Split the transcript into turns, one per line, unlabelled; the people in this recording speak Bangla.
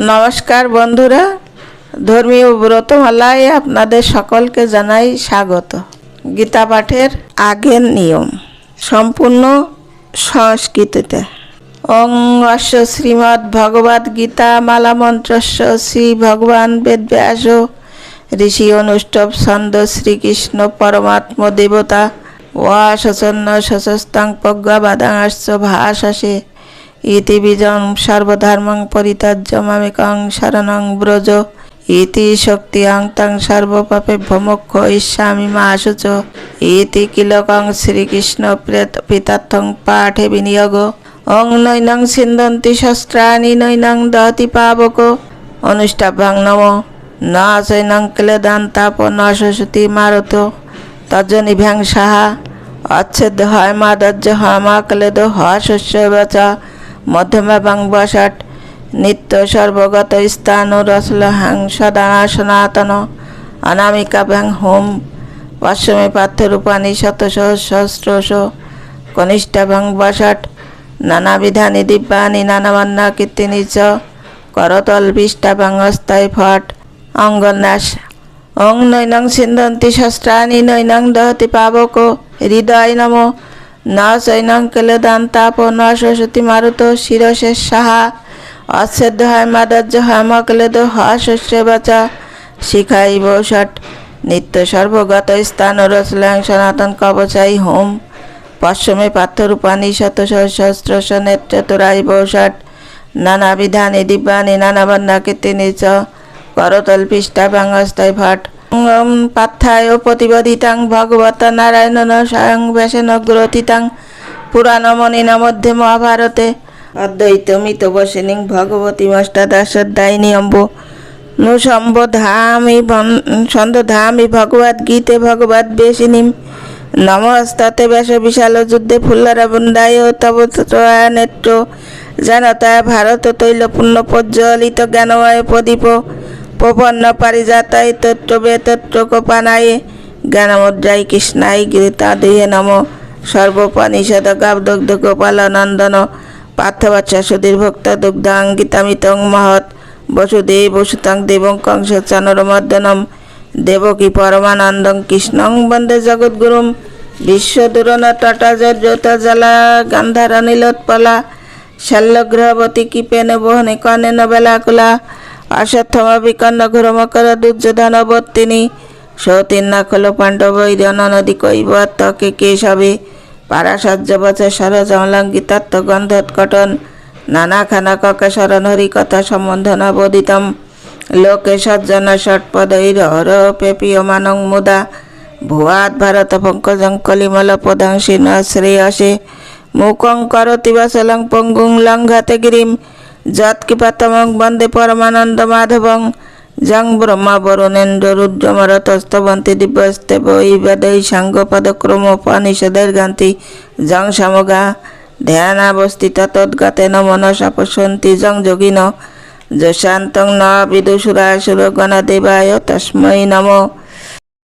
নমস্কার বন্ধুরা, ধর্মীয় ব্রতমালায় আপনাদের সকলকে জানাই স্বাগত। গীতা পাঠের আগের নিয়ম, সম্পূর্ণ সংস্কৃতিতে। ওং অশ্ব শ্রীমদ্ ভগবদ গীতা মালা মন্ত্রস্য শ্রী ভগবান বেদব্যাস ঋষি অনুষ্ঠব ছন্দ শ্রীকৃষ্ণ পরমাত্ম দেবতা। ওয়াসন্ন সশস্তাং প্রজ্ঞাবাদাংশ্চ ভাষাসে। ইতি বীজং সর্বধর্মং পরিত্যাজ্য মামিকং শরণং ব্রজ। ইতি শক্তিয়াং তং সর্বপাপে ভমক্ষ ইস্যামি মা শুচ ইতি কিলকং শ্রীকৃষ্ণ প্রেত পিতার্থং পাঠে বিনিয়োগ। অং নৈনং সিন্ধন্তি শস্ত্রাণি নৈনং দহতি পাবক। অনুষ্টাভ্যাং নম। ন চৈনং ক্লেদান তাপ ন সরস্বতী মারত। তজ্জনিভ্যাং সাহা। অচ্ছেদ হয় মাদজ্য হয় মা ক্লেদ হয় শস্য বাচা। মধ্যমা বাংবাষাট নিত্য সর্বগত স্থান রসলহাং সদা সনাতন, অনামিকা ব্যাং হোম পশ্চিমে পার্থরূপানি শত সহস্রশ, কনিষ্ঠা ভাং বাষাট নানাবিধানি দিব্যানি নানাবন্না কীর্তিনি চ, করতল বিষ্ঠা ভাং অস্থায়ী ফট, অঙ্গন্যাস। ওং নৈনং সিন্ধন্তি শস্ত্রাণি নৈনং দহতি পাবক, হৃদয় নম ন চৈনং কেলেদান তাপ ন সরস্বতী মারুত শিরশেষ সাহা। অচ্ছেদ্য হয় মাদার্য হয় মকলেদ, হয় শস্য বাচা। শিখাই বৌষট নিত্য সর্বগত স্থান রসলাং সনাতন কবচাই হোম। পশ্চিমে পার্থরূপানি শত সহস্র নেত্রতুরাই বৌষট নানাবিধানি দিব্যানি নানাবন্না কীর্তিনি চ করতল পৃষ্ঠা ব্যঙ্গস্থায় ভট। পাত্থায় প্রতিবাদিতাং ভগবত নারায়ণ স্বয়ং ব্যাসেন গ্রথিতাং পুরাণমণিন মধ্যে মহাভারতে অদ্বৈত মিত বসেনিং ভগবতী অষ্টাদশাধ্যায়িনী অম্ব। নু সম্বোধামি সন্দধামি ভগবদ গীতে ভগবদ বেশিনীম। নমস্তাতে ব্যাস বিশাল যুদ্ধে ফুল্লার বন্দায় তব নেত্র। জানতা ভারত তৈল পূর্ণ প্রজ্বলিত জ্ঞানময় প্রদীপ। প্রপন্ন পারিজাতায় তত্র বেতত্র কোপানায়ে জ্ঞানমুদ্রায় কৃষ্ণায় গীতা দেহে নম। সর্বপনিষদ গাবদগ্ধ গোপালনন্দন পার্থবাচ্চা সুধীর ভক্ত দুগ্ধাং গীতামিতং মহৎ। বসুদেব বসুতাং দেবং কংস চানরমর্দনম দেবকী পরমানন্দং কৃষ্ণং বন্দে জগদ্গুরুম। বিশ্বদুরন তটাজত জলা গান্ধার নীলোৎপলা শল্যগ্রহবতী কীপেন বহনে কনেন বেলাকুলা অশ্বত্থম বিকন্ন ঘুরমকর দুর্যোধনবর্তিনী সৌতীর্ণা খোল পাণ্ডব নদী কৈবত কে কেশবে পারাসাজ্য বছর সরজ অলঙ্কিতাত্ম গন্ধোৎকটন। নানা খানা হরি কথা সম্বন্ধন বোধিতম লোকে সজ্জন ষটপদৈর হর পেপীয়মানং মুদা। ভুয়াত ভারত পঙ্কজং কলিমল পদাং শীর্ণ শ্রেয়সে মুখং করতি বসলং পঙ্গুং লঙ্ঘাতে গিরিম। যৎকিপাতমং বন্দে পরমানন্দ মাধবং। জং ব্রহ্মা বরুণেন্দ্র রুদ্রমরতস্তবন্তি দিব্যস্তে বৈ বেদৈ সাঙ্গ পদক্রম উপনিষদের গান্তি। জং সমগা ধ্যানাবস্থিত তদ্গতেন মনসা পশ্যন্তি জং যোগিন যশান্তং ন বিদুষুরাসুরগণ দেবায় তস্मै নমঃ।